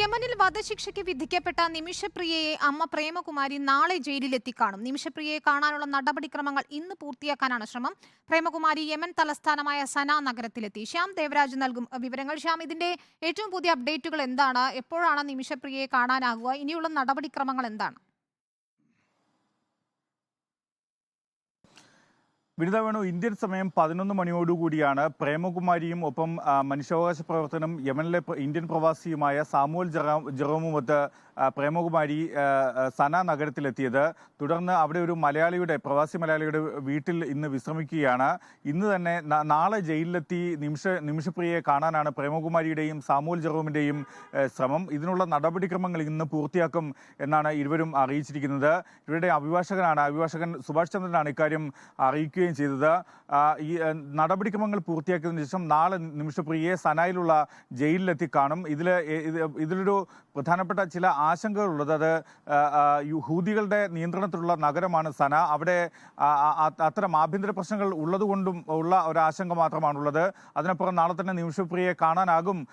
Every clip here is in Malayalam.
യമനിൽ വധശിക്ഷയ്ക്ക് വിധിക്കപ്പെട്ട നിമിഷപ്രിയയെ അമ്മ പ്രേമകുമാരി നാളെ ജയിലിലെത്തി കാണും. നിമിഷപ്രിയയെ കാണാനുള്ള നടപടിക്രമങ്ങൾ ഇന്ന് പൂർത്തിയാക്കാനാണ് ശ്രമം. പ്രേമകുമാരി യമൻ തലസ്ഥാനമായ സന നഗരത്തിലെത്തി. ശ്യാം ദേവരാജ് നൽകും വിവരങ്ങൾ. ശ്യാം ഇതിന്റെ ഏറ്റവും പുതിയ അപ്ഡേറ്റുകൾ എന്താണ്? എപ്പോഴാണ് നിമിഷപ്രിയയെ കാണാനാകുക ഇനിയുള്ള നടപടിക്രമങ്ങൾ എന്താണ്? വിനിത വേണു ഇന്ത്യൻ സമയം പതിനൊന്ന് മണിയോടുകൂടിയാണ്. പ്രേമകുമാരിയും ഒപ്പം മനുഷ്യാവകാശ പ്രവർത്തനം യമനിലെ ഇന്ത്യൻ പ്രവാസിയുമായ സാമുവൽ ജെറാം ജെറോമുമൊത്ത് പ്രേമകുമാരി സന നഗരത്തിലെത്തിയത്. തുടർന്ന് അവിടെ ഒരു മലയാളിയുടെ പ്രവാസി മലയാളിയുടെ വീട്ടിൽ ഇന്ന് വിശ്രമിക്കുകയാണ്. ഇന്ന് തന്നെ നാളെ ജയിലിലെത്തി നിമിഷ നിമിഷപ്രിയയെ കാണാനാണ് പ്രേമകുമാരിയുടെയും സാമുവൽ ജെറോമിന്റെയും ശ്രമം. ഇതിനുള്ള നടപടിക്രമങ്ങൾ ഇന്ന് പൂർത്തിയാക്കും എന്നാണ് ഇരുവരും അറിയിച്ചിരിക്കുന്നത്. ഇവരുടെ അഭിഭാഷകനാണ് അഭിഭാഷകൻ സുഭാഷ് ചന്ദ്രനാണ് ഇക്കാര്യം അറിയിക്കുകയും ചെയ്തത്. ഈ നടപടിക്രമങ്ങൾ പൂർത്തിയാക്കിയതിനു ശേഷം നാളെ നിമിഷപ്രിയയെ സനായിലുള്ള ജയിലിലെത്തി കാണും. ഇതിൽ ഇതിലൊരു പ്രധാനപ്പെട്ട ചില ആശങ്കകളുള്ളത് അത് യഹൂദികളുടെ നിയന്ത്രണത്തിലുള്ള നഗരമാണ് സന. അവിടെ അത്തരം ആഭ്യന്തര പ്രശ്നങ്ങൾ ഉള്ളതുകൊണ്ടും ഉള്ള ഒരു ആശങ്ക മാത്രമാണുള്ളത്. അതിനപ്പുറം നാളെ തന്നെ നിമിഷപ്രിയയെ കാണാനാകും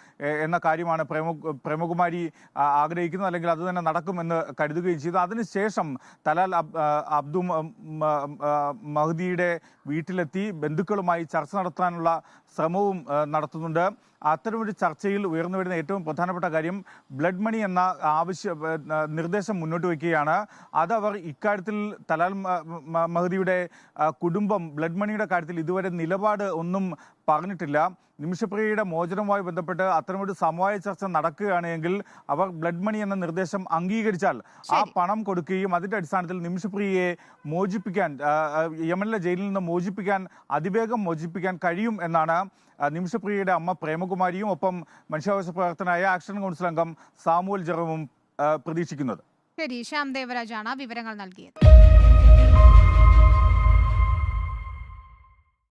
എന്ന കാര്യമാണ് പ്രേമ പ്രേമകുമാരി ആഗ്രഹിക്കുന്നത്. അല്ലെങ്കിൽ അത് തന്നെ നടക്കുമെന്ന് കരുതുകയും ചെയ്തു. അതിനുശേഷം തലാൽ അബ്ദു മഹ്ദിയുടെ വീട്ടിലെത്തി ബന്ധുക്കളുമായി ചർച്ച നടത്താനുള്ള ശ്രമവും നടത്തുന്നുണ്ട്. അത്തരമൊരു ചർച്ചയിൽ ഉയർന്നു വരുന്ന ഏറ്റവും പ്രധാനപ്പെട്ട കാര്യം ബ്ലഡ് മണി എന്ന ആവശ്യ നിർദ്ദേശം മുന്നോട്ട് വയ്ക്കുകയാണ്. അത് അവർ ഇക്കാര്യത്തിൽ തലാൽ മഹദിയുടെ കുടുംബം ബ്ലഡ് മണിയുടെ കാര്യത്തിൽ ഇതുവരെ നിലപാട് ഒന്നും പറഞ്ഞിട്ടില്ല. നിമിഷപ്രിയയുടെ മോചനവുമായി ബന്ധപ്പെട്ട് അത്തരമൊരു സമവായ ചർച്ച നടക്കുകയാണെങ്കിൽ അവർ ബ്ലഡ് മണി എന്ന നിർദ്ദേശം അംഗീകരിച്ചാൽ ആ പണം കൊടുക്കുകയും അതിന്റെ അടിസ്ഥാനത്തിൽ നിമിഷപ്രിയയെ മോചിപ്പിക്കാൻ യമനിലെ ജയിലിൽ നിന്ന് മോചിപ്പിക്കാൻ അതിവേഗം മോചിപ്പിക്കാൻ കഴിയും എന്നാണ് നിമിഷപ്രിയയുടെ അമ്മ പ്രേമകുമാരിയും ഒപ്പം മനുഷ്യാവകാശ പ്രവർത്തനായ ആക്ഷൻ കൗൺസിൽ അംഗം സാമുവൽ ജെറവും പ്രതീക്ഷിക്കുന്നത്. ശരി ശ്യാം ദേവരാജാണ് വിവരങ്ങൾ നൽകിയത്.